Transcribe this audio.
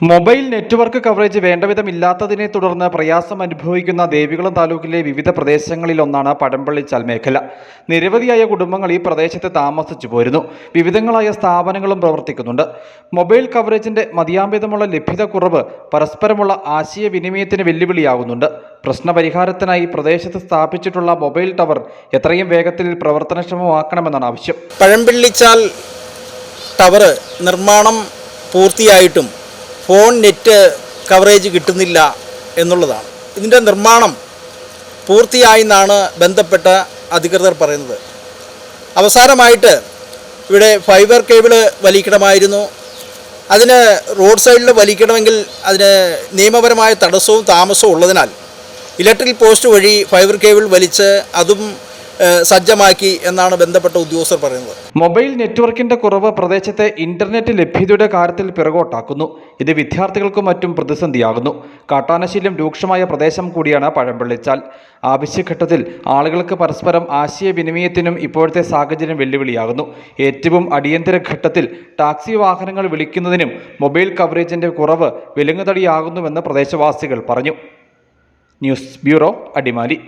Mobile network coverage വേണ്ടവിധം ഇല്ലാത്തതിനെ തുടർന്ന് പ്രയാസം അനുഭവിക്കുന്ന ദേവികുളം താലൂക്കിലെ വിവിധ പ്രദേശങ്ങളിലൊന്നാണ് പടമ്പള്ളിച്ചാൽ മേഖല. നിരവധിയായ കുടുംബങ്ങൾ ഈ പ്രദേശത്ത് താമസിച്ചു പോരുന്നു. വിവിധങ്ങളായ സ്ഥാപനങ്ങളും പ്രവർത്തിക്കുന്നുണ്ട്. മൊബൈൽ കവറേജിന്റെ മതിയാമ്പിതമുള്ള ലഭ്യത കുറവ് പരസ്പരമുള്ള ആശയവിനിമയത്തിന് വെല്ലുവിളിയാകുന്നുണ്ട് പ്രശ്നപരിഹാരത്തിനായി പ്രദേശത്ത് സ്ഥാപിച്ചിട്ടുള്ള മൊബൈൽ ടവർ എത്രയും വേഗത്തിൽ പ്രവർത്തനക്ഷമമാക്കണമെന്നാണ് ആവശ്യം. പഴമ്പിള്ളിച്ചാൽ ടവർ നിർമ്മാണം പൂർത്തിയായിട്ടും ഫോൺ നെറ്റ് കവറേജ് കിട്ടുന്നില്ല എന്നുള്ളതാണ്. ഇതിന്റെ നിർമ്മാണം പൂർത്തിയായി എന്നാണ് ബന്ധപ്പെട്ട അധികൃതർ പറയുന്നത്. അവസാനമായിട്ട് ഇവിടെ ഫൈബർ കേബിൾ വലിക്കണമായിരുന്നു. അതിന് റോഡ് സൈഡിൽ വലിക്കണമെങ്കിൽ അതിന് നിയമപരമായ തടസ്സവും താമസവും ഉള്ളതിനാൽ ഇലക്ട്രിക് പോസ്റ്റ് വഴി ഫൈബർ കേബിൾ വലിച്ച് അതും സജ്ജമാക്കി എന്നാണ് ബന്ധപ്പെട്ട ഉദ്യോഗസ്ഥർ പറയുന്നത്. മൊബൈൽ നെറ്റ്വർക്കിന്റെ കുറവ് പ്രദേശത്തെ ഇന്റർനെറ്റ് ലഭ്യതയുടെ കാര്യത്തിൽ പിറകോട്ടാക്കുന്നു. ഇത് വിദ്യാർത്ഥികൾക്കും മറ്റും പ്രതിസന്ധിയാകുന്നു. കാട്ടാനശീലം രൂക്ഷമായ പ്രദേശം കൂടിയാണ് പഴമ്പള്ളിച്ചാൽ. ആവശ്യഘട്ടത്തിൽ ആളുകൾക്ക് പരസ്പരം ആശയവിനിമയത്തിനും ഇപ്പോഴത്തെ സാഹചര്യം വെല്ലുവിളിയാകുന്നു. ഏറ്റവും അടിയന്തര ഘട്ടത്തിൽ ടാക്സി വാഹനങ്ങൾ വിളിക്കുന്നതിനും മൊബൈൽ കവറേജിന്റെ കുറവ് വിലങ്ങുതടിയാകുന്നുവെന്ന് പ്രദേശവാസികൾ പറഞ്ഞു. News bureau Adimali.